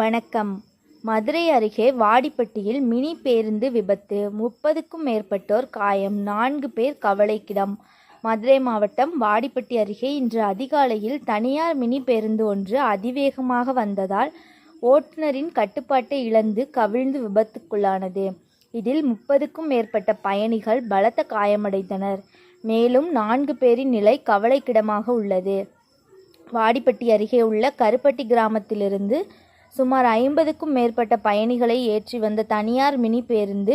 வணக்கம். மதுரை அருகே வாடிப்பட்டியில் மினி பேருந்து விபத்து. முப்பதுக்கும் மேற்பட்டோர் காயம். நான்கு பேர் கவலைக்கிடம் மதுரை மாவட்டம் வாடிப்பட்டி அருகே இன்று அதிகாலையில் தனியார் மினி பேருந்து ஒன்று அதிவேகமாக வந்ததால் ஓட்டுநரின் கட்டுப்பாட்டை இழந்து கவிழ்ந்து விபத்துக்குள்ளானது. இதில் முப்பதுக்கும் மேற்பட்ட பயணிகள் பலத்த காயமடைந்தனர். மேலும் நான்கு பேரின் நிலை கவலைக்கிடமாக உள்ளது. வாடிப்பட்டி அருகே உள்ள கருப்பட்டி கிராமத்திலிருந்து சுமார் ஐம்பதுக்கும் மேற்பட்ட பயணிகளை ஏற்றி வந்த தனியார் மினி பேருந்து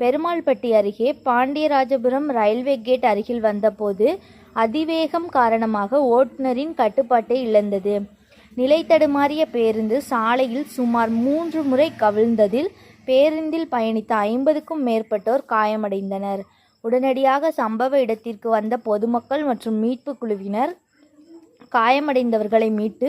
பெருமாள்பட்டி அருகே பாண்டியராஜபுரம் ரயில்வே கேட் அருகில் வந்தபோது அதிவேகம் காரணமாக ஓட்டுநரின் கட்டுப்பாட்டை இழந்தது. நிலைத்தடுமாறிய பேருந்து சாலையில் சுமார் மூன்று முறை கவிழ்ந்ததில் பேருந்தில் பயணித்த ஐம்பதுக்கும் மேற்பட்டோர் காயமடைந்தனர். உடனடியாக சம்பவ இடத்திற்கு வந்த பொதுமக்கள் மற்றும் மீட்பு குழுவினர் காயமடைந்தவர்களை மீட்டு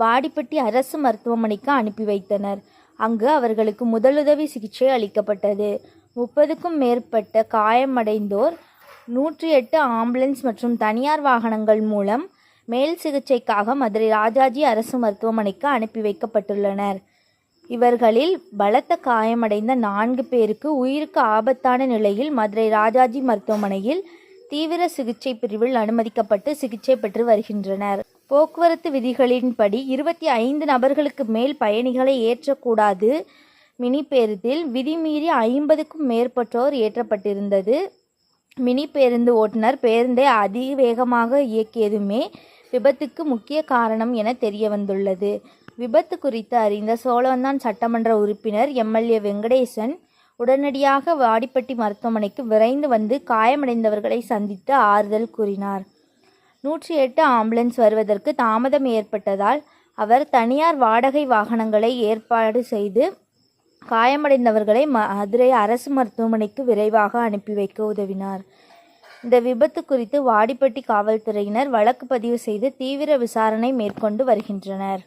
வாடிப்பட்டி அரசு மருத்துவமனைக்கு அனுப்பி வைத்தனர். அங்கு அவர்களுக்கு முதலுதவி சிகிச்சை அளிக்கப்பட்டது. முப்பதுக்கும் மேற்பட்ட காயமடைந்தோர் நூற்றி எட்டு ஆம்புலன்ஸ் மற்றும் தனியார் வாகனங்கள் மூலம் மேல் சிகிச்சைக்காக மதுரை ராஜாஜி அரசு மருத்துவமனைக்கு அனுப்பி வைக்கப்பட்டுள்ளனர். இவர்களில் பலத்த காயமடைந்த நான்கு பேருக்கு உயிருக்கு ஆபத்தான நிலையில் மதுரை ராஜாஜி மருத்துவமனையில் தீவிர சிகிச்சை பிரிவில் அனுமதிக்கப்பட்டு சிகிச்சை பெற்று வருகின்றனர். போக்குவரத்து விதிகளின்படி இருபத்தி ஐந்து நபர்களுக்கு மேல் பயணிகளை ஏற்றக்கூடாது. மினி பேருந்தில் விதிமீறி ஐம்பதுக்கும் மேற்பட்டோர் ஏற்றப்பட்டிருந்தது. மினி பேருந்து ஓட்டுநர் பேருந்தை அதிவேகமாக இயக்கியதுமே விபத்துக்கு முக்கிய காரணம் என தெரிய வந்துள்ளது விபத்து குறித்து அறிந்த சோழவந்தான் சட்டமன்ற உறுப்பினர் எம்எல்ஏ வெங்கடேசன் உடனடியாக வாடிப்பட்டி மருத்துவமனைக்கு விரைந்து வந்து காயமடைந்தவர்களை சந்தித்து ஆறுதல் கூறினார். நூற்றி எட்டு ஆம்புலன்ஸ் வருவதற்கு தாமதம் ஏற்பட்டதால் அவர் தனியார் வாடகை வாகனங்களை ஏற்பாடு செய்து காயமடைந்தவர்களை மதுரை அரசு மருத்துவமனைக்கு விரைவாக அனுப்பி வைக்க உதவினார். இந்த விபத்து குறித்து வாடிப்பட்டி காவல்துறையினர் வழக்கு பதிவு செய்து தீவிர விசாரணை மேற்கொண்டு வருகின்றனர்.